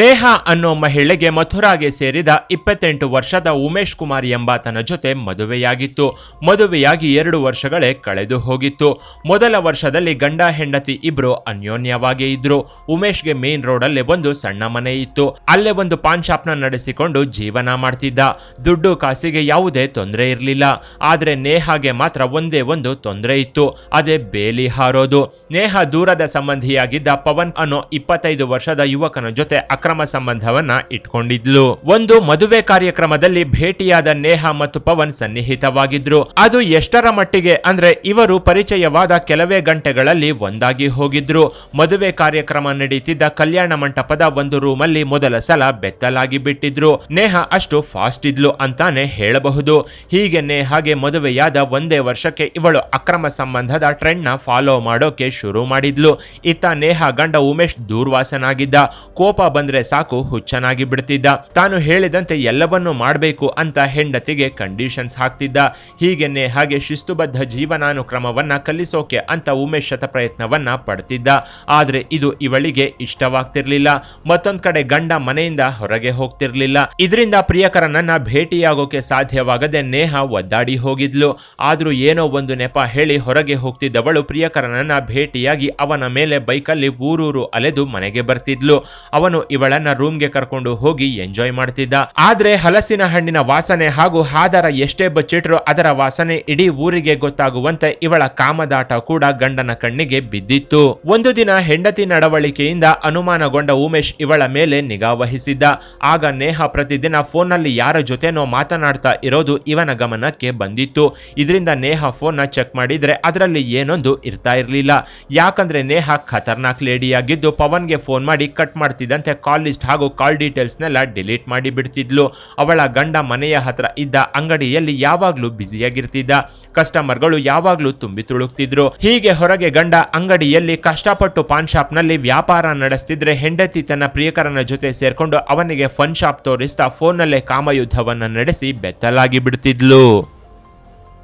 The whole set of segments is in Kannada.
ನೇಹ ಅನ್ನೋ ಮಹಿಳೆಗೆ ಮಥುರಾಗೆ ಸೇರಿದ ಇಪ್ಪತ್ತೆಂಟು ವರ್ಷದ ಉಮೇಶ್ ಕುಮಾರ್ ಎಂಬಾತನ ಜೊತೆ ಮದುವೆಯಾಗಿತ್ತು. ಮದುವೆಯಾಗಿ ಎರಡು ವರ್ಷಗಳೇ ಕಳೆದು ಹೋಗಿತ್ತು. ಮೊದಲ ವರ್ಷದಲ್ಲಿ ಗಂಡ, ಹೆಂಡತಿ ಇಬ್ರು ಅನ್ಯೋನ್ಯವಾಗಿ ಇದ್ರು. ಉಮೇಶ್ಗೆ ಮೇನ್ ರೋಡಲ್ಲೇ ಒಂದು ಸಣ್ಣ ಮನೆ ಇತ್ತು. ಅಲ್ಲೇ ಒಂದು ಪಾನ್ ಶಾಪ್ನ ನಡೆಸಿಕೊಂಡು ಜೀವನ ಮಾಡ್ತಿದ್ದ. ದುಡ್ಡು ಕಾಸಿಗೆ ಯಾವುದೇ ತೊಂದರೆ ಇರಲಿಲ್ಲ. ಆದರೆ ನೇಹಾಗೆ ಮಾತ್ರ ಒಂದೇ ಒಂದು ತೊಂದರೆ ಇತ್ತು. ಅದೇ ಬೇಲಿ ಹಾರೋದು. ನೇಹಾ ದೂರದ ಸಂಬಂಧಿಯಾಗಿದ್ದ ಪವನ್ ಅನ್ನೋ ಇಪ್ಪತ್ತೈದು ವರ್ಷದ ಯುವಕನ ಜೊತೆ ಅಕ್ರಮ ಸಂಬಂಧವನ್ನ ಇಟ್ಕೊಂಡಿದ್ಲು. ಒಂದು ಮದುವೆ ಕಾರ್ಯಕ್ರಮದಲ್ಲಿ ಭೇಟಿಯಾದ ನೇಹ ಮತ್ತು ಪವನ್ ಸನ್ನಿಹಿತವಾಗಿದ್ರು. ಅದು ಎಷ್ಟರ ಮಟ್ಟಿಗೆ ಅಂದ್ರೆ ಇವರು ಪರಿಚಯವಾದ ಕೆಲವೇ ಗಂಟೆಗಳಲ್ಲಿ ಒಂದಾಗಿ ಹೋಗಿದ್ರು. ಮದುವೆ ಕಾರ್ಯಕ್ರಮ ನಡೀತಿದ್ದ ಕಲ್ಯಾಣ ಮಂಟಪದ ಒಂದು ರೂಮಲ್ಲಿ ಮೊದಲ ಸಲ ಬೆತ್ತಲಾಗಿ ಬಿಟ್ಟಿದ್ರು. ನೇಹ ಅಷ್ಟು ಫಾಸ್ಟ್ ಇದ್ಲು ಅಂತಾನೆ ಹೇಳಬಹುದು. ಹೀಗೆ ನೇಹಾಗೆ ಮದುವೆಯಾದ ಒಂದೇ ವರ್ಷಕ್ಕೆ ಇವಳು ಅಕ್ರಮ ಸಂಬಂಧದ ಟ್ರೆಂಡ್ನ ಫಾಲೋ ಮಾಡೋಕೆ ಶುರು ಮಾಡಿದ್ಲು. ಇತ್ತ ನೇಹ ಗಂಡ ಉಮೇಶ್ ದೂರ್ವಾಸನಾಗಿದ್ದ. ಕೋಪ ಬಂದ್ರೆ ಸಾಕು, ಹುಚ್ಚನಾಗಿ ಬಿಡ್ತಿದ್ದ. ತಾನು ಹೇಳಿದಂತೆ ಎಲ್ಲವನ್ನೂ ಮಾಡಬೇಕು ಅಂತ ಹೆಂಡತಿಗೆ ಕಂಡೀಷನ್ಸ್ ಹಾಕ್ತಿದ್ದ. ಹೀಗೆನ್ನೇ ಹಾಗೆ ಶಿಸ್ತುಬದ್ಧ ಜೀವನಾನುಕ್ರಮವನ್ನ ಕಲಿಸೋಕೆ ಅಂತ ಉಮೇಶ್ ಶತ ಪ್ರಯತ್ನವನ್ನ ಪಡ್ತಿದ್ದ. ಆದ್ರೆ ಇದು ಇವಳಿಗೆ ಇಷ್ಟವಾಗ್ತಿರ್ಲಿಲ್ಲ. ಮತ್ತೊಂದ್ ಕಡೆ ಗಂಡ ಮನೆಯಿಂದ ಹೊರಗೆ ಹೋಗ್ತಿರ್ಲಿಲ್ಲ. ಇದರಿಂದ ಪ್ರಿಯಕರನನ್ನ ಭೇಟಿಯಾಗೋಕೆ ಸಾಧ್ಯವಾಗದೆ ನೇಹ ಒದ್ದಾಡಿ ಹೋಗಿದ್ಲು. ಆದ್ರೂ ಏನೋ ಒಂದು ನೆಪ ಹೇಳಿ ಹೊರಗೆ ಹೋಗ್ತಿದ್ದವಳು ಪ್ರಿಯಕರನನ್ನ ಭೇಟಿಯಾಗಿ ಅವನ ಮೇಲೆ ಬೈಕಲ್ಲಿ ಊರೂರು ಅಲೆದು ಮನೆಗೆ ಬರ್ತಿದ್ಲು. ಅವನು ಇವಳನ್ನ ರೂಮ್ಗೆ ಕರ್ಕೊಂಡು ಹೋಗಿ ಎಂಜಾಯ್ ಮಾಡ್ತಿದ್ದ. ಆದ್ರೆ ಹಲಸಿನ ಹಣ್ಣಿನ ವಾಸನೆ ಹಾಗೂ ಹಾದರ ಎಷ್ಟೇ ಬಚ್ಚಿಟ್ರು ಅದರ ವಾಸನೆ ಇಡೀ ಊರಿಗೆ ಗೊತ್ತಾಗುವಂತೆ ಇವಳ ಕಾಮದಾಟ ಕೂಡ ಗಂಡನ ಕಣ್ಣಿಗೆ ಬಿದ್ದಿತ್ತು. ಒಂದು ದಿನ ಹೆಂಡತಿ ನಡವಳಿಕೆಯಿಂದ ಅನುಮಾನಗೊಂಡ ಉಮೇಶ್ ಇವಳ ಮೇಲೆ ನಿಗಾ ವಹಿಸಿದ್ದ. ಆಗ ನೇಹ ಪ್ರತಿದಿನ ಫೋನ್ನಲ್ಲಿ ಯಾರ ಜೊತೆನೋ ಮಾತನಾಡ್ತಾ ಇರೋದು ಇವನ ಗಮನಕ್ಕೆ ಬಂದಿತ್ತು. ಇದರಿಂದ ನೇಹ ಫೋನ್ನ ಚೆಕ್ ಮಾಡಿದ್ರೆ ಅದರಲ್ಲಿ ಏನೊಂದು ಇರ್ತಾ ಇರಲಿಲ್ಲ. ಯಾಕಂದ್ರೆ ನೇಹ ಖತರ್ನಾಕ್ ಲೇಡಿಯಾಗಿದ್ದು ಪವನ್ಗೆ ಫೋನ್ ಮಾಡಿ ಕಟ್ ಮಾಡ್ತಿದ್ದಂತೆ ಕಾಲ್ ಲಿಸ್ಟ್ ಹಾಗೂ ಕಾಲ್ ಡೀಟೇಲ್ಸ್ನೆಲ್ಲ ಡಿಲೀಟ್ ಮಾಡಿ ಬಿಡ್ತಿದ್ಲು. ಅವಳ ಗಂಡ ಮನೆಯ ಹತ್ರ ಇದ್ದ ಅಂಗಡಿಯಲ್ಲಿ ಯಾವಾಗಲೂ ಬ್ಯುಸಿಯಾಗಿರ್ತಿದ್ದ. ಕಸ್ಟಮರ್ಗಳು ಯಾವಾಗಲೂ ತುಂಬಿ ತುಳುಕ್ತಿದ್ರು. ಹೀಗೆ ಹೊರಗೆ ಗಂಡ ಅಂಗಡಿಯಲ್ಲಿ ಕಷ್ಟಪಟ್ಟು ಪಾನ್ ಶಾಪ್ನಲ್ಲಿ ವ್ಯಾಪಾರ ನಡೆಸ್ತಿದ್ರೆ ಹೆಂಡತಿ ತನ್ನ ಪ್ರಿಯಕರನ ಜೊತೆ ಸೇರ್ಕೊಂಡು ಅವನಿಗೆ ಫನ್ ಶಾಪ್ ತೋರಿಸ್ತಾ ಫೋನ್ನಲ್ಲೇ ಕಾಮಯುದ್ಧವನ್ನು ನಡೆಸಿ ಬೆತ್ತಲಾಗಿ ಬಿಡ್ತಿದ್ಲು.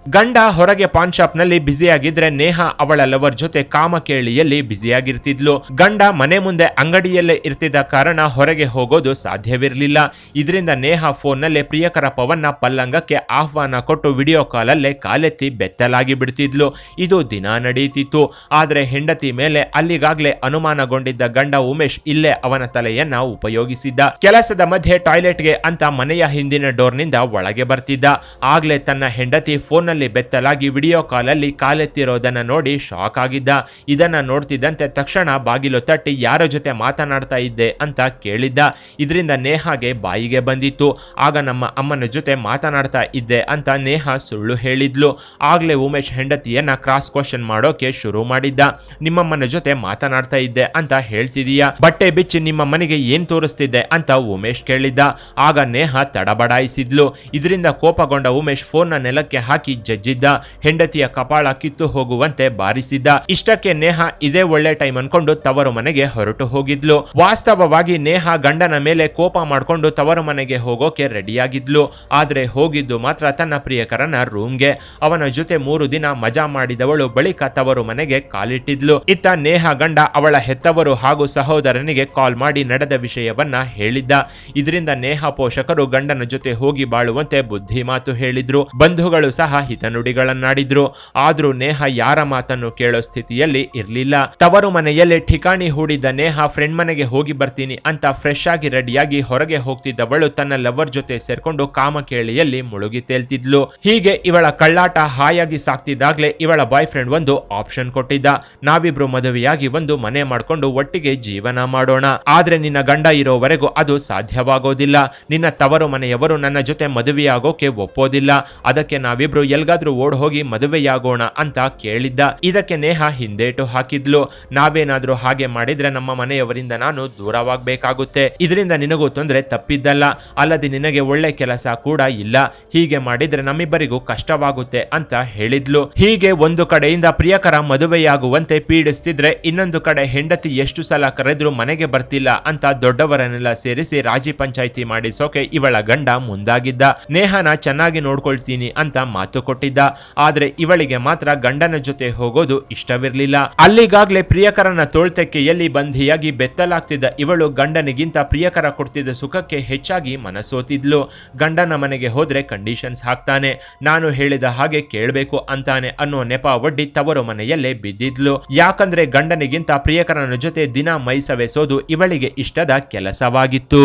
ಗಂಡ ಹೊರಗೆ ಪಾನ್ ಶಾಪ್ನಲ್ಲಿ ಬ್ಯುಸಿಯಾಗಿದ್ರೆ ನೇಹ ಅವಳ ಲವರ್ ಜೊತೆ ಕಾಮಕೇಳಿಯಲ್ಲಿ ಬ್ಯುಸಿಯಾಗಿರ್ತಿದ್ಲು. ಗಂಡ ಮನೆ ಮುಂದೆ ಅಂಗಡಿಯಲ್ಲೇ ಇರ್ತಿದ್ದ ಕಾರಣ ಹೊರಗೆ ಹೋಗೋದು ಸಾಧ್ಯವಿರಲಿಲ್ಲ. ಇದರಿಂದ ನೇಹ ಫೋನ್ನಲ್ಲಿ ಪ್ರಿಯಕರ ಪವನ್ನ ಪಲ್ಲಂಗಕ್ಕೆ ಆಹ್ವಾನ ಕೊಟ್ಟು ವಿಡಿಯೋ ಕಾಲಲ್ಲೇ ಕಾಲೆತ್ತಿ ಬೆತ್ತಲಾಗಿ ಬಿಡ್ತಿದ್ಲು. ಇದು ದಿನ ನಡೀತಿತ್ತು. ಆದರೆ ಹೆಂಡತಿ ಮೇಲೆ ಅಲ್ಲಿಗಾಗ್ಲೇ ಅನುಮಾನಗೊಂಡಿದ್ದ ಗಂಡ ಉಮೇಶ್ ಇಲ್ಲೇ ಅವನ ತಲೆಯನ್ನ ಉಪಯೋಗಿಸಿದ್ದ. ಕೆಲಸದ ಮಧ್ಯೆ ಟಾಯ್ಲೆಟ್ಗೆ ಅಂತ ಮನೆಯ ಹಿಂದಿನ ಡೋರ್ನಿಂದ ಒಳಗೆ ಬರ್ತಿದ್ದ. ಆಗ್ಲೇ ತನ್ನ ಹೆಂಡತಿ ಫೋನ್ನಲ್ಲಿ ಬೆತ್ತಲಾಗಿ ವಿಡಿಯೋ ಕಾಲಲ್ಲಿ ಕಾಲೆತ್ತಿರೋದನ್ನ ನೋಡಿ ಶಾಕ್ ಆಗಿದ್ದ. ಇದನ್ನ ನೋಡ್ತಿದ್ದಂತೆ ತಕ್ಷಣ ಬಾಗಿಲು ತಟ್ಟಿ ಯಾರ ಜೊತೆ ಮಾತನಾಡ್ತಾ ಇದ್ದೆ ಅಂತ ಕೇಳಿದ್ದ. ಇದರಿಂದ ನೇಹಾಗೆ ಬಾಯಿಗೆ ಬಂದಿತ್ತು. ಆಗ ನಮ್ಮ ಅಮ್ಮನ ಜೊತೆ ಮಾತನಾಡ್ತಾ ಇದ್ದೆ ಅಂತ ನೇಹ ಸುಳ್ಳು ಹೇಳಿದ್ಲು. ಆಗ್ಲೇ ಉಮೇಶ್ ಹೆಂಡತಿಯನ್ನ ಕ್ರಾಸ್ ಕ್ವಶನ್ ಮಾಡೋಕೆ ಶುರು ಮಾಡಿದ್ದ. ನಿಮ್ಮಮ್ಮನ ಜೊತೆ ಮಾತನಾಡ್ತಾ ಇದ್ದೆ ಅಂತ ಹೇಳ್ತಿದೀಯಾ. ಬಟ್ಟೆ ಬಿಚ್ಚಿ ನಿಮ್ಮ ಮನೆಗೆ ಏನ್ ತೋರಿಸ್ತಿದ್ದೆ ಅಂತ ಉಮೇಶ್ ಕೇಳಿದ್ದ. ಆಗ ನೇಹ ತಡಬಡಾಯಿಸಿದ್ಲು. ಇದರಿಂದ ಕೋಪಗೊಂಡ ಉಮೇಶ್ ಫೋನ್ನ ನೆಲಕ್ಕೆ ಹಾಕಿ ಜಜ್ಜಿದ್ದ. ಹೆಂಡತಿಯ ಕಪಾಳ ಕಿತ್ತು ಹೋಗುವಂತೆ ಬಾರಿಸಿದ್ದ. ಇಷ್ಟಕ್ಕೆ ನೇಹ ಇದೇ ಒಳ್ಳೆ ಟೈಮ್ ಅನ್ಕೊಂಡು ತವರು ಮನೆಗೆ ಹೊರಟು ಹೋಗಿದ್ಲು. ವಾಸ್ತವವಾಗಿ ನೇಹ ಗಂಡನ ಮೇಲೆ ಕೋಪ ಮಾಡ್ಕೊಂಡು ತವರು ಮನೆಗೆ ಹೋಗೋಕೆ ರೆಡಿಯಾಗಿದ್ಲು. ಆದ್ರೆ ಹೋಗಿದ್ದು ಮಾತ್ರ ತನ್ನ ಪ್ರಿಯಕರನ ರೂಮ್ಗೆ ಅವನ ಜೊತೆ ಮೂರು ದಿನ ಮಜಾ ಮಾಡಿದವಳು ಬಳಿಕ ತವರು ಮನೆಗೆ ಕಾಲಿಟ್ಟಿದ್ಲು. ಇತ್ತ ನೇಹ ಗಂಡ ಅವಳ ಹೆತ್ತವರು ಹಾಗೂ ಸಹೋದರನಿಗೆ ಕಾಲ್ ಮಾಡಿ ನಡೆದ ವಿಷಯವನ್ನ ಹೇಳಿದ್ದ. ಇದರಿಂದ ನೇಹ ಪೋಷಕರು ಗಂಡನ ಜೊತೆ ಹೋಗಿ ಬಾಳುವಂತೆ ಬುದ್ಧಿ ಮಾತು ಹೇಳಿದ್ರು. ಬಂಧುಗಳು ಸಹ ಹಿತನುಡಿಗಳನ್ನಾಡಿದ್ರು ಆದ್ರೂ ನೇಹ ಯಾರ ಮಾತನ್ನು ಕೇಳೋ ಸ್ಥಿತಿಯಲ್ಲಿ ಇರ್ಲಿಲ್ಲ. ತವರು ಮನೆಯಲ್ಲಿ ಠಿಕಾಣಿ ಹೂಡಿದ್ದ ನೇಹ, ಫ್ರೆಂಡ್ ಮನೆಗೆ ಹೋಗಿ ಬರ್ತೀನಿ ಅಂತ ಫ್ರೆಶ್ ಆಗಿ ರೆಡಿಯಾಗಿ ಹೊರಗೆ ಹೋಗ್ತಿದ್ದವಳು ತನ್ನ ಲವರ್ ಜೊತೆ ಸೇರ್ಕೊಂಡು ಕಾಮಕೇಳಿಯಲ್ಲಿ ಮುಳುಗಿ ತೇಲ್ತಿದ್ಲು. ಹೀಗೆ ಇವಳ ಕಳ್ಳಾಟ ಹಾಯಾಗಿ ಸಾಕ್ತಿದ್ದಾಗ್ಲೇ ಇವಳ ಬಾಯ್ ಫ್ರೆಂಡ್ ಒಂದು ಆಪ್ಷನ್ ಕೊಟ್ಟಿದ್ದ. ನಾವಿಬ್ರು ಮದುವೆಯಾಗಿ ಒಂದು ಮನೆ ಮಾಡ್ಕೊಂಡು ಒಟ್ಟಿಗೆ ಜೀವನ ಮಾಡೋಣ. ಆದ್ರೆ ನಿನ್ನ ಗಂಡ ಇರೋವರೆಗೂ ಅದು ಸಾಧ್ಯವಾಗೋದಿಲ್ಲ. ನಿನ್ನ ತವರು ಮನೆಯವರು ನನ್ನ ಜೊತೆ ಮದುವೆಯಾಗೋಕೆ ಒಪ್ಪೋದಿಲ್ಲ. ಅದಕ್ಕೆ ನಾವಿಬ್ರು ಎಲ್ಗಾದ್ರೂ ಓಡ್ ಹೋಗಿ ಮದುವೆಯಾಗೋಣ ಅಂತ ಕೇಳಿದ್ದ. ಇದಕ್ಕೆ ನೇಹ ಹಿಂದೇಟು ಹಾಕಿದ್ಲು. ನಾವೇನಾದ್ರೂ ಹಾಗೆ ಮಾಡಿದ್ರೆ ನಮ್ಮ ಮನೆಯವರಿಂದ ನಾನು ದೂರವಾಗಬೇಕಾಗುತ್ತೆ. ಇದರಿಂದ ನಿನಗೂ ತೊಂದರೆ ತಪ್ಪಿದ್ದಲ್ಲ. ಅಲ್ಲದೆ ನಿನಗೆ ಒಳ್ಳೆ ಕೆಲಸ ಕೂಡ ಇಲ್ಲ. ಹೀಗೆ ಮಾಡಿದ್ರೆ ನಮ್ಮಿಬ್ಬರಿಗೂ ಕಷ್ಟವಾಗುತ್ತೆ ಅಂತ ಹೇಳಿದ್ಲು. ಹೀಗೆ ಒಂದು ಕಡೆಯಿಂದ ಪ್ರಿಯಕರ ಮದುವೆಯಾಗುವಂತೆ ಪೀಡಿಸ್ತಿದ್ರೆ ಇನ್ನೊಂದು ಕಡೆ ಹೆಂಡತಿ ಎಷ್ಟು ಸಲ ಕರೆದ್ರೂ ಮನೆಗೆ ಬರ್ತಿಲ್ಲ ಅಂತ ದೊಡ್ಡವರನ್ನೆಲ್ಲ ಸೇರಿಸಿ ರಾಜಿ ಪಂಚಾಯಿತಿ ಮಾಡಿಸೋಕೆ ಇವಳ ಗಂಡ ಮುಂದಾಗಿದ್ದ. ನೇಹನ ಚೆನ್ನಾಗಿ ನೋಡ್ಕೊಳ್ತೀನಿ ಅಂತ ಮಾತು ಕೊಟ್ಟಿದ್ದ. ಆದರೆ ಇವಳಿಗೆ ಮಾತ್ರ ಗಂಡನ ಜೊತೆ ಹೋಗೋದು ಇಷ್ಟವಿರಲಿಲ್ಲ. ಅಲ್ಲಿಗಾಗ್ಲೇ ಪ್ರಿಯಕರನ ತೋಳ್ತೆಕ್ಕೆಯಲ್ಲಿ ಬಂಧಿಯಾಗಿ ಬೆತ್ತಲಾಗ್ತಿದ್ದ ಇವಳು ಗಂಡನಿಗಿಂತ ಪ್ರಿಯಕರ ಕೊಡ್ತಿದ್ದ ಸುಖಕ್ಕೆ ಹೆಚ್ಚಾಗಿ ಮನಸೋತಿದ್ಲು. ಗಂಡನ ಮನೆಗೆ ಹೋದ್ರೆ ಕಂಡೀಷನ್ಸ್ ಹಾಕ್ತಾನೆ. ನಾನು ಹೇಳಿದ ಹಾಗೆ ಕೇಳಬೇಕು ಅಂತಾನೆ ಅನ್ನೋ ನೆಪ ಒಡ್ಡಿ ತವರು ಮನೆಯಲ್ಲೇ ಬಿದ್ದಿದ್ಲು. ಯಾಕಂದ್ರೆ ಗಂಡನಿಗಿಂತ ಪ್ರಿಯಕರನ ಜೊತೆ ದಿನ ಮೈಸವೆಸೋದು ಇವಳಿಗೆ ಇಷ್ಟದ ಕೆಲಸವಾಗಿತ್ತು.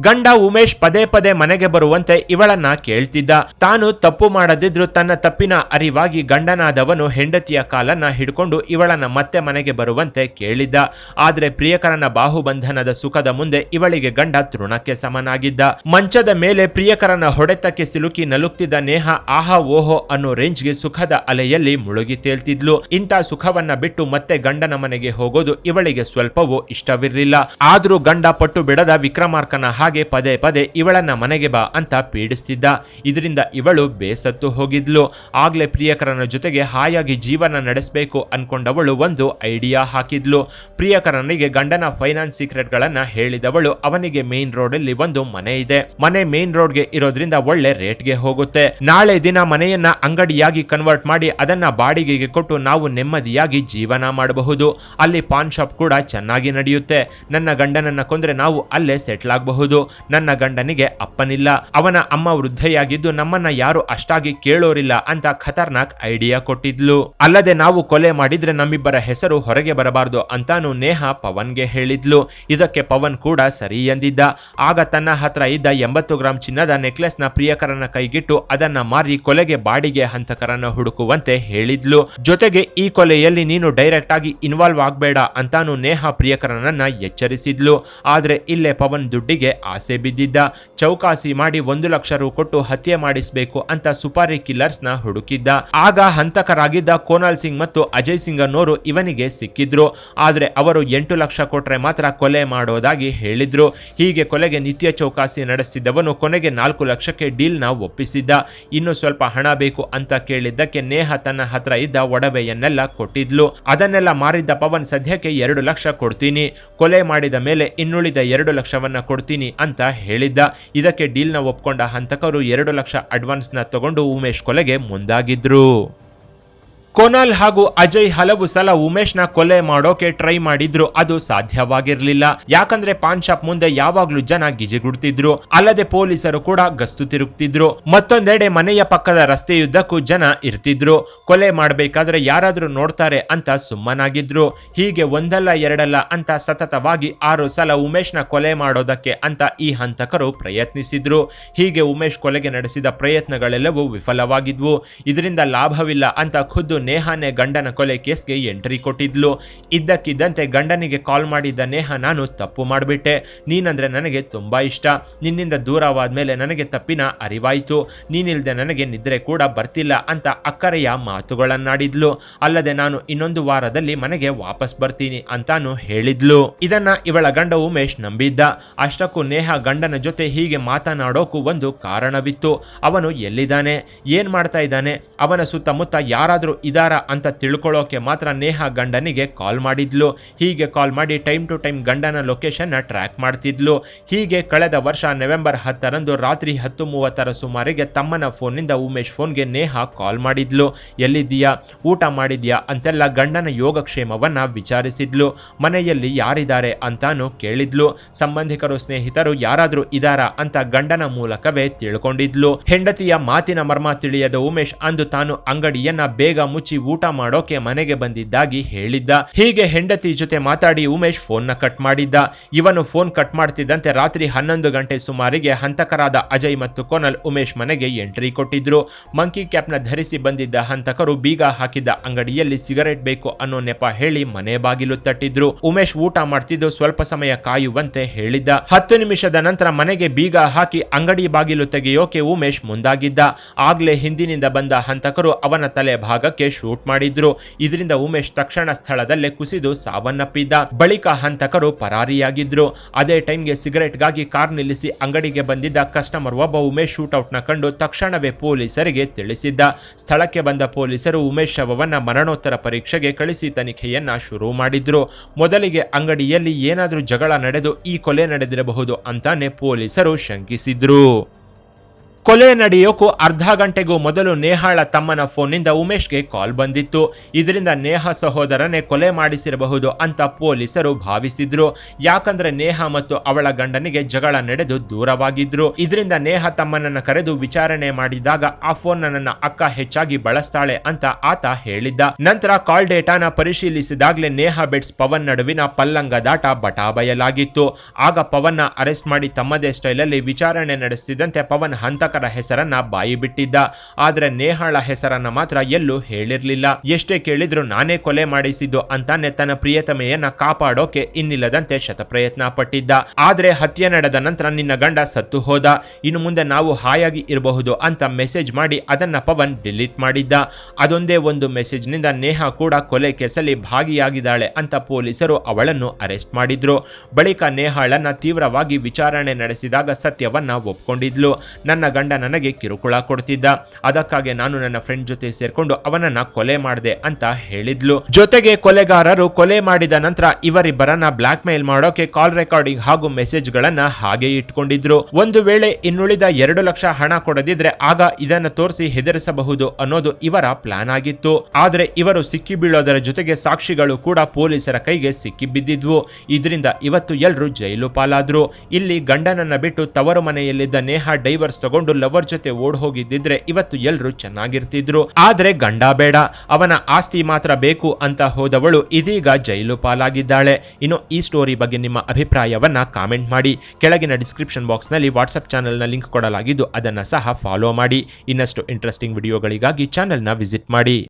ಗಂಡ ಉಮೇಶ್ ಪದೇ ಪದೇ ಮನೆಗೆ ಬರುವಂತೆ ಇವಳನ್ನ ಕೇಳ್ತಿದ್ದ. ತಾನು ತಪ್ಪು ಮಾಡದಿದ್ರು ತನ್ನ ತಪ್ಪಿನ ಅರಿವಾಗಿ ಗಂಡನಾದವನು ಹೆಂಡತಿಯ ಕಾಲನ್ನ ಹಿಡ್ಕೊಂಡು ಇವಳನ್ನ ಮತ್ತೆ ಮನೆಗೆ ಬರುವಂತೆ ಕೇಳಿದ್ದ. ಆದ್ರೆ ಪ್ರಿಯಕರನ ಬಾಹುಬಂಧನದ ಸುಖದ ಮುಂದೆ ಇವಳಿಗೆ ಗಂಡ ತೃಣಕ್ಕೆ ಸಮನಾಗಿದ್ದ. ಮಂಚದ ಮೇಲೆ ಪ್ರಿಯಕರನ ಹೊಡೆತಕ್ಕೆ ಸಿಲುಕಿ ನಲುಕ್ತಿದ್ದ ನೇಹ, ಆಹಾ, ಓಹೋ ಅನ್ನೋ ರೇಂಜ್ಗೆ ಸುಖದ ಅಲೆಯಲ್ಲಿ ಮುಳುಗಿ ತೇಲ್ತಿದ್ಲು. ಇಂಥ ಸುಖವನ್ನ ಬಿಟ್ಟು ಮತ್ತೆ ಗಂಡನ ಮನೆಗೆ ಹೋಗೋದು ಇವಳಿಗೆ ಸ್ವಲ್ಪವೂ ಇಷ್ಟವಿರಲಿಲ್ಲ. ಆದ್ರೂ ಗಂಡ ಪಟ್ಟು ಬಿಡದ ವಿಕ್ರಮಾರ್ಕನ ಹಾಗೆ ಪದೇ ಪದೇ ಇವಳನ್ನ ಮನೆಗೆ ಬಾ ಅಂತ ಪೀಡಿಸ್ತಿದ್ದ. ಇದರಿಂದ ಇವಳು ಬೇಸತ್ತು ಹೋಗಿದ್ಲು. ಆಗ್ಲೇ ಪ್ರಿಯಕರನ ಜೊತೆಗೆ ಹಾಯಾಗಿ ಜೀವನ ನಡೆಸಬೇಕು ಅನ್ಕೊಂಡವಳು ಒಂದು ಐಡಿಯಾ ಹಾಕಿದ್ಲು. ಪ್ರಿಯಕರನಿಗೆ ಗಂಡನ ಫೈನಾನ್ಸ್ ಸೀಕ್ರೆಟ್ಗಳನ್ನ ಹೇಳಿದವಳು, ಅವನಿಗೆ ಮೇನ್ ರೋಡ್ ಅಲ್ಲಿ ಒಂದು ಮನೆ ಇದೆ. ಮನೆ ಮೇನ್ ರೋಡ್ಗೆ ಇರೋದ್ರಿಂದ ಒಳ್ಳೆ ರೇಟ್ಗೆ ಹೋಗುತ್ತೆ. ನಾಳೆ ದಿನ ಮನೆಯನ್ನ ಅಂಗಡಿಯಾಗಿ ಕನ್ವರ್ಟ್ ಮಾಡಿ ಅದನ್ನ ಬಾಡಿಗೆಗೆ ಕೊಟ್ಟು ನಾವು ನೆಮ್ಮದಿಯಾಗಿ ಜೀವನ ಮಾಡಬಹುದು. ಅಲ್ಲಿ ಪಾನ್ ಶಾಪ್ ಕೂಡ ಚೆನ್ನಾಗಿ ನಡೆಯುತ್ತೆ. ನನ್ನ ಗಂಡನನ್ನ ಕೊಂದ್ರೆ ನಾವು ಅಲ್ಲೇ ಸೆಟ್ಲ್ ಆಗಬಹುದು. ನನ್ನ ಗಂಡನಿಗೆ ಅಪ್ಪನಿಲ್ಲ. ಅವನ ಅಮ್ಮ ವೃದ್ಧೆಯಾಗಿದ್ದು ನಮ್ಮನ್ನ ಯಾರು ಅಷ್ಟಾಗಿ ಕೇಳೋರಿಲ್ಲ ಅಂತ ಖತರ್ನಾಕ್ ಐಡಿಯಾ ಕೊಟ್ಟಿದ್ಲು. ಅಲ್ಲದೆ ನಾವು ಕೊಲೆ ಮಾಡಿದ್ರೆ ನಮ್ಮಿಬ್ಬರ ಹೆಸರು ಹೊರಗೆ ಬರಬಾರ್ದು ಅಂತಾನು ನೇಹ ಪವನ್ಗೆ ಹೇಳಿದ್ಲು. ಇದಕ್ಕೆ ಪವನ್ ಕೂಡ ಸರಿ ಎಂದಿದ್ದ. ಆಗ ತನ್ನ ಹತ್ರ ಇದ್ದ ಎಂಬತ್ತು ಗ್ರಾಂ ಚಿನ್ನದ ನೆಕ್ಲೆಸ್ನ ಪ್ರಿಯಕರನ ಕೈಗಿಟ್ಟು ಅದನ್ನ ಮಾರಿ ಕೊಲೆಗೆ ಬಾಡಿಗೆ ಹಂತಕರನ್ನ ಹುಡುಕುವಂತೆ ಹೇಳಿದ್ಲು. ಜೊತೆಗೆ ಈ ಕೊಲೆಯಲ್ಲಿ ನೀನು ಡೈರೆಕ್ಟ್ ಆಗಿ ಇನ್ವಾಲ್ವ್ ಆಗ್ಬೇಡ ಅಂತಾನು ನೇಹ ಪ್ರಿಯಕರನನ್ನ ಎಚ್ಚರಿಸಿದ್ಲು. ಆದ್ರೆ ಇಲ್ಲೇ ಪವನ್ ದುಡ್ಡಿಗೆ ಆಸೆ ಬಿದ್ದಿದ್ದ ಚೌಕಾಸಿ ಮಾಡಿ ಒಂದು ಲಕ್ಷ ರು ಕೊಟ್ಟು ಹತ್ಯೆ ಮಾಡಿಸಬೇಕು ಅಂತ ಸುಪಾರಿ ಕಿಲ್ಲರ್ಸ್ನ ಹುಡುಕಿದ್ದ. ಆಗ ಹಂತಕರಾಗಿದ್ದ ಕೋನಾಲ್ ಸಿಂಗ್ ಮತ್ತು ಅಜಯ್ ಸಿಂಗ್ ಅನ್ನೋರು ಇವನಿಗೆ ಸಿಕ್ಕಿದ್ರು. ಆದರೆ ಅವರು ಎಂಟು ಲಕ್ಷ ಕೊಟ್ರೆ ಮಾತ್ರ ಕೊಲೆ ಮಾಡೋದಾಗಿ ಹೇಳಿದ್ರು. ಹೀಗೆ ಕೊಲೆಗೆ ನಿತ್ಯ ಚೌಕಾಸಿ ನಡೆಸಿದ್ದವನು ಕೊನೆಗೆ ನಾಲ್ಕು ಲಕ್ಷಕ್ಕೆ ಡೀಲ್ನ ಒಪ್ಪಿಸಿದ್ದ. ಇನ್ನು ಸ್ವಲ್ಪ ಹಣ ಬೇಕು ಅಂತ ಕೇಳಿದ್ದಕ್ಕೆ ನೇಹ ತನ್ನ ಹತ್ರ ಇದ್ದ ಒಡವೆಯನ್ನೆಲ್ಲ ಕೊಟ್ಟಿದ್ಲು. ಅದನ್ನೆಲ್ಲ ಮಾರಿದ್ದ ಪವನ್ ಸದ್ಯಕ್ಕೆ ಎರಡು ಲಕ್ಷ ಕೊಡ್ತೀನಿ. ಕೊಲೆ ಮಾಡಿದ ಮೇಲೆ ಇನ್ನುಳಿದ ಎರಡು ಲಕ್ಷವನ್ನ ಕೊಡ್ತೀನಿ. ಅಂತ ಹೇಳಿದ್ದ. ಇದಕ್ಕೆ ಡೀಲ್ನ ಒಪ್ಕೊಂಡ ಹಂತಕರು ಎರಡು ಲಕ್ಷ ಅಡ್ವಾನ್ಸ್ನ ತಗೊಂಡು ಉಮೇಶ್ ಕೊಲೆಗೆ ಮುಂದಾಗಿದ್ರು. ಕೊನಾಲ್ ಹಾಗೂ ಅಜಯ್ ಹಲವು ಸಲ ಉಮೇಶ್ನ ಕೊಲೆ ಮಾಡೋಕೆ ಟ್ರೈ ಮಾಡಿದ್ರು. ಅದು ಸಾಧ್ಯವಾಗಿರ್ಲಿಲ್ಲ. ಯಾಕಂದ್ರೆ ಪಾನ್ ಶಾಪ್ ಮುಂದೆ ಯಾವಾಗ್ಲೂ ಜನ ಗಿಜಿಗುಡ್ತಿದ್ರು. ಅಲ್ಲದೆ ಪೊಲೀಸರು ಕೂಡ ಗಸ್ತು ತಿರುಗ್ತಿದ್ರು. ಮತ್ತೊಂದೆಡೆ ಮನೆಯ ಪಕ್ಕದ ರಸ್ತೆಯುದ್ದಕ್ಕೂ ಜನ ಇರ್ತಿದ್ರು. ಕೊಲೆ ಮಾಡಬೇಕಾದ್ರೆ ಯಾರಾದ್ರೂ ನೋಡ್ತಾರೆ ಅಂತ ಸುಮ್ಮನಾಗಿದ್ರು. ಹೀಗೆ ಒಂದಲ್ಲ ಎರಡಲ್ಲ ಅಂತ ಸತತವಾಗಿ ಆರು ಸಲ ಉಮೇಶ್ನ ಕೊಲೆ ಮಾಡೋದಕ್ಕೆ ಅಂತ ಈ ಹಂತಕರು ಪ್ರಯತ್ನಿಸಿದ್ರು. ಹೀಗೆ ಉಮೇಶ್ ಕೊಲೆಗೆ ನಡೆಸಿದ ಪ್ರಯತ್ನಗಳೆಲ್ಲವೂ ವಿಫಲವಾಗಿದ್ವು. ಇದರಿಂದ ಲಾಭವಿಲ್ಲ ಅಂತ ಖುದ್ದು ನೇಹಾನೇ ಗಂಡನ ಕೊಲೆ ಕೇಸ್ಗೆ ಎಂಟ್ರಿ ಕೊಟ್ಟಿದ್ಲು. ಇದ್ದಕ್ಕಿದ್ದಂತೆ ಗಂಡನಿಗೆ ಕಾಲ್ ಮಾಡಿದ್ದ ನೇಹ ನಾನು ತಪ್ಪು ಮಾಡಿಬಿಟ್ಟೆ. ನೀನಂದ್ರೆ ನನಗೆ ತುಂಬಾ ಇಷ್ಟ. ನಿನ್ನಿಂದ ದೂರವಾದ ಮೇಲೆ ನನಗೆ ತಪ್ಪಿನ ಅರಿವಾಯಿತು. ನೀನಿಲ್ಲದೆ ನನಗೆ ನಿದ್ರೆ ಕೂಡ ಬರ್ತಿಲ್ಲ ಅಂತ ಅಕ್ಕರೆಯ ಮಾತುಗಳನ್ನಾಡಿದ್ಲು. ಅಲ್ಲದೆ ನಾನು ಇನ್ನೊಂದು ವಾರದಲ್ಲಿ ಮನೆಗೆ ವಾಪಸ್ ಬರ್ತೀನಿ ಅಂತಾನು ಹೇಳಿದ್ಲು. ಇದನ್ನ ಇವಳ ಗಂಡ ಉಮೇಶ್ ನಂಬಿದ್ದ. ಅಷ್ಟಕ್ಕೂ ನೇಹ ಗಂಡನ ಜೊತೆ ಹೀಗೆ ಮಾತನಾಡೋಕ್ಕೂ ಒಂದು ಕಾರಣವಿತ್ತು. ಅವನು ಎಲ್ಲಿದ್ದಾನೆ? ಏನ್ ಮಾಡ್ತಾ ಇದ್ದಾನೆ? ಅವನ ಸುತ್ತಮುತ್ತ ಯಾರಾದರೂ ಇದಾರ ಅಂತ ತಿಳ್ಕೊಳ್ಳೋಕೆ ಮಾತ್ರ ನೇಹ ಗಂಡನಿಗೆ ಕಾಲ್ ಮಾಡಿದ್ಲು. ಹೀಗೆ ಕಾಲ್ ಮಾಡಿ ಟೈಮ್ ಟು ಟೈಮ್ ಗಂಡನ ಲೊಕೇಶನ್ನ ಟ್ರ್ಯಾಕ್ ಮಾಡ್ತಿದ್ಲು. ಹೀಗೆ ಕಳೆದ ವರ್ಷ ನವೆಂಬರ್ ಹತ್ತರಂದು ರಾತ್ರಿ ಹತ್ತು ಮೂವತ್ತರ ಸುಮಾರಿಗೆ ತಮ್ಮನ ಫೋನ್ನಿಂದ ಉಮೇಶ್ ಫೋನ್ಗೆ ನೇಹ ಕಾಲ್ ಮಾಡಿದ್ಲು. ಎಲ್ಲಿದ್ದೀಯಾ? ಊಟ ಮಾಡಿದ್ಯಾ? ಅಂತೆಲ್ಲ ಗಂಡನ ಯೋಗಕ್ಷೇಮವನ್ನ ವಿಚಾರಿಸಿದ್ಲು. ಮನೆಯಲ್ಲಿ ಯಾರಿದ್ದಾರೆ ಅಂತಾನು ಕೇಳಿದ್ಲು. ಸಂಬಂಧಿಕರು, ಸ್ನೇಹಿತರು ಯಾರಾದರೂ ಇದಾರ ಅಂತ ಗಂಡನ ಮೂಲಕವೇ ತಿಳ್ಕೊಂಡಿದ್ಲು. ಹೆಂಡತಿಯ ಮಾತಿನ ಮರ್ಮ ತಿಳಿಯದ ಉಮೇಶ್ ಅಂದು ತಾನು ಅಂಗಡಿಯನ್ನ ಬೇಗ ಮುಚ್ಚಿ ಊಟ ಮಾಡೋಕೆ ಮನೆಗೆ ಬಂದಿದ್ದಾಗಿ ಹೇಳಿದ್ದ. ಹೀಗೆ ಹೆಂಡತಿ ಜೊತೆ ಮಾತಾಡಿ ಉಮೇಶ್ ಫೋನ್ನ ಕಟ್ ಮಾಡಿದ್ದ. ಇವನು ಫೋನ್ ಕಟ್ ಮಾಡ್ತಿದ್ದಂತೆ ರಾತ್ರಿ ಹನ್ನೊಂದು ಗಂಟೆ ಸುಮಾರಿಗೆ ಹಂತಕರಾದ ಅಜಯ್ ಮತ್ತು ಕೊನಲ್ ಉಮೇಶ್ ಮನೆಗೆ ಎಂಟ್ರಿ ಕೊಟ್ಟಿದ್ರು. ಮಂಕಿ ಕ್ಯಾಪ್ನ ಧರಿಸಿ ಬಂದಿದ್ದ ಹಂತಕರು ಬೀಗ ಹಾಕಿದ್ದ ಅಂಗಡಿಯಲ್ಲಿ ಸಿಗರೇಟ್ ಬೇಕು ಅನ್ನೋ ನೆಪ ಹೇಳಿ ಮನೆ ಬಾಗಿಲು ತಟ್ಟಿದ್ರು. ಉಮೇಶ್ ಊಟ ಮಾಡ್ತಿದ್ದು ಸ್ವಲ್ಪ ಸಮಯ ಕಾಯುವಂತೆ ಹೇಳಿದ್ದ. ಹತ್ತು ನಿಮಿಷದ ನಂತರ ಮನೆಗೆ ಬೀಗ ಹಾಕಿ ಅಂಗಡಿ ಬಾಗಿಲು ತೆಗೆಯೋಕೆ ಉಮೇಶ್ ಮುಂದಾಗಿದ್ದ. ಆಗ್ಲೇ ಹಿಂದಿನಿಂದ ಬಂದ ಹಂತಕರು ಅವನ ತಲೆ ಭಾಗಕ್ಕೆ ಶೂಟ್ ಮಾಡಿದ್ರು. ಇದರಿಂದ ಉಮೇಶ್ ತಕ್ಷಣ ಸ್ಥಳದಲ್ಲೇ ಕುಸಿದು ಸಾವನ್ನಪ್ಪಿದ್ದ. ಬಳಿಕ ಹಂತಕರು ಪರಾರಿಯಾಗಿದ್ರು. ಅದೇ ಟೈಮ್ಗೆ ಸಿಗರೆಟ್ಗಾಗಿ ಕಾರ್ ನಿಲ್ಲಿಸಿ ಅಂಗಡಿಗೆ ಬಂದಿದ್ದ ಕಸ್ಟಮರ್ ಒಬ್ಬ ಉಮೇಶ್ ಶೂಟೌಟ್ನ ಕಂಡು ತಕ್ಷಣವೇ ಪೊಲೀಸರಿಗೆ ತಿಳಿಸಿದ್ದ. ಸ್ಥಳಕ್ಕೆ ಬಂದ ಪೊಲೀಸರು ಉಮೇಶ್ ಶವವನ್ನ ಮರಣೋತ್ತರ ಪರೀಕ್ಷೆಗೆ ಕಳಿಸಿ ತನಿಖೆಯನ್ನ ಶುರು ಮಾಡಿದ್ರು. ಮೊದಲಿಗೆ ಅಂಗಡಿಯಲ್ಲಿ ಏನಾದರೂ ಜಗಳ ನಡೆದು ಈ ಕೊಲೆ ನಡೆದಿರಬಹುದು ಅಂತಾನೆ ಪೊಲೀಸರು ಶಂಕಿಸಿದ್ರು. ಕೊಲೆ ನಡೆಯೋಕು ಅರ್ಧ ಗಂಟೆಗೂ ಮೊದಲು ನೇಹಾಳ ತಮ್ಮನ ಫೋನ್ನಿಂದ ಉಮೇಶ್ಗೆ ಕಾಲ್ ಬಂದಿತ್ತು. ಇದರಿಂದ ನೇಹ ಸಹೋದರನೇ ಕೊಲೆ ಮಾಡಿಸಿರಬಹುದು ಅಂತ ಪೊಲೀಸರು ಭಾವಿಸಿದ್ರು. ಯಾಕಂದ್ರೆ ನೇಹ ಮತ್ತು ಅವಳ ಗಂಡನಿಗೆ ಜಗಳ ನಡೆದು ದೂರವಾಗಿದ್ರು. ಇದರಿಂದ ನೇಹ ತಮ್ಮನನ್ನ ಕರೆದು ವಿಚಾರಣೆ ಮಾಡಿದಾಗ ಆ ಫೋನ್ ನನ್ನ ಅಕ್ಕ ಹೆಚ್ಚಾಗಿ ಬಳಸ್ತಾಳೆ ಅಂತ ಆತ ಹೇಳಿದ್ದ. ನಂತರ ಕಾಲ್ ಡೇಟಾನ ಪರಿಶೀಲಿಸಿದಾಗಲೇ ನೇಹ ಬೆಟ್ಸ್ ಪವನ್ ನಡುವಿನ ಪಲ್ಲಂಗ ದಾಟ ಬಟಾಬಯಲಾಗಿತ್ತು. ಆಗ ಪವನ್ನ ಅರೆಸ್ಟ್ ಮಾಡಿ ತಮ್ಮದೇ ಸ್ಟೈಲಲ್ಲಿ ವಿಚಾರಣೆ ನಡೆಸುತ್ತಿದ್ದಂತೆ ಪವನ್ ಹಂತಕರ ಹೆಸರನ್ನ ಬಾಯಿ ಬಿಟ್ಟಿದ್ದ. ಆದ್ರೆ ನೇಹಾಳ ಹೆಸರನ್ನ ಮಾತ್ರ ಎಲ್ಲೂ ಹೇಳಿರ್ಲಿಲ್ಲ. ಎಷ್ಟೇ ಕೇಳಿದ್ರು ನಾನೇ ಕೊಲೆ ಮಾಡಿಸಿದ್ದು ಅಂತಾನೆ ತನ್ನ ಪ್ರಿಯತಮೆಯನ್ನ ಕಾಪಾಡೋಕೆ ಇನ್ನಿಲ್ಲದಂತೆ ಶತಪ್ರಯತ್ನ ಪಟ್ಟಿದ್ದ. ಆದ್ರೆ ಹತ್ಯೆ ನಡೆದ ನಂತರ ನಿನ್ನ ಗಂಡ ಸತ್ತು ಹೋದ. ಇನ್ನು ಮುಂದೆ ನಾವು ಹಾಯಾಗಿ ಇರಬಹುದು ಅಂತ ಮೆಸೇಜ್ ಮಾಡಿ ಅದನ್ನ ಪವನ್ ಡಿಲೀಟ್ ಮಾಡಿದ್ದ. ಅದೊಂದೇ ಒಂದು ಮೆಸೇಜ್ನಿಂದ ನೇಹ ಕೂಡ ಕೊಲೆ ಕೆಸಲಿ ಭಾಗಿಯಾಗಿದ್ದಾಳೆ ಅಂತ ಪೊಲೀಸರು ಅವಳನ್ನು ಅರೆಸ್ಟ್ ಮಾಡಿದ್ರು. ಬಳಿಕ ನೇಹಾಳನ್ನ ತೀವ್ರವಾಗಿ ವಿಚಾರಣೆ ನಡೆಸಿದಾಗ ಸತ್ಯವನ್ನ ಒಪ್ಕೊಂಡಿದ್ಲು. ನನ್ನ ಗಂಡ ನನಗೆ ಕಿರುಕುಳ ಕೊಡ್ತಿದ್ದ. ಅದಕ್ಕಾಗಿ ನಾನು ನನ್ನ ಫ್ರೆಂಡ್ ಜೊತೆ ಸೇರ್ಕೊಂಡು ಅವನನ್ನ ಕೊಲೆ ಮಾಡಿದೆ ಅಂತ ಹೇಳಿದ್ಲು. ಜೊತೆಗೆ ಕೊಲೆಗಾರರು ಕೊಲೆ ಮಾಡಿದ ನಂತರ ಇವರಿಬ್ಬರನ್ನ ಬ್ಲಾಕ್ ಮೇಲ್ ಮಾಡೋಕೆ ಕಾಲ್ ರೆಕಾರ್ಡಿಂಗ್ ಹಾಗೂ ಮೆಸೇಜ್ ಗಳನ್ನ ಹಾಗೆ ಇಟ್ಕೊಂಡಿದ್ರು. ಒಂದು ವೇಳೆ ಇನ್ನುಳಿದ ಎರಡು ಲಕ್ಷ ಹಣ ಕೊಡದಿದ್ರೆ ಆಗ ಇದನ್ನ ತೋರಿಸಿ ಹೆದರಿಸಬಹುದು ಅನ್ನೋದು ಇವರ ಪ್ಲಾನ್ ಆಗಿತ್ತು. ಆದ್ರೆ ಇವರು ಸಿಕ್ಕಿ ಬೀಳೋದರ ಜೊತೆಗೆ ಸಾಕ್ಷಿಗಳು ಕೂಡ ಪೊಲೀಸರ ಕೈಗೆ ಸಿಕ್ಕಿ ಬಿದ್ದಿದ್ವು. ಇದರಿಂದ ಇವತ್ತು ಎಲ್ಲರೂ ಜೈಲು ಪಾಲಾದ್ರು. ಇಲ್ಲಿ ಗಂಡನನ್ನ ಬಿಟ್ಟು ತವರು ಮನೆಯಲ್ಲಿದ್ದ ನೇಹ ಡೈವರ್ಸ್ ತಗೊಂಡು ಲವರ್ ಜೊತೆ ಓಡ್ ಹೋಗಿದ್ದಿದ್ರೆ ಇವತ್ತು ಎಲ್ರು ಚೆನ್ನಾಗಿರ್ತಿದ್ರು. ಆದ್ರೆ ಗಂಡ ಬೇಡ, ಅವನ ಆಸ್ತಿ ಮಾತ್ರ ಬೇಕು ಅಂತ ಹೋದವಳು ಇದೀಗ ಜೈಲು ಪಾಲಾಗಿದ್ದಾಳೆ. ಇನ್ನು ಈ ಸ್ಟೋರಿ ಬಗ್ಗೆ ನಿಮ್ಮ ಅಭಿಪ್ರಾಯವನ್ನ ಕಾಮೆಂಟ್ ಮಾಡಿ. ಕೆಳಗಿನ ಡಿಸ್ಕ್ರಿಪ್ಷನ್ ಬಾಕ್ಸ್ನಲ್ಲಿ ವಾಟ್ಸ್ಆಪ್ನ ಲಿಂಕ್ ಕೊಡಲಾಗಿದ್ದು ಅದನ್ನ ಸಹ ಫಾಲೋ ಮಾಡಿ. ಇನ್ನಷ್ಟು ಇಂಟ್ರೆಸ್ಟಿಂಗ್ ವಿಡಿಯೋಗಳಿಗಾಗಿ ಚಾನೆಲ್ನ ವಿಸಿಟ್ ಮಾಡಿ.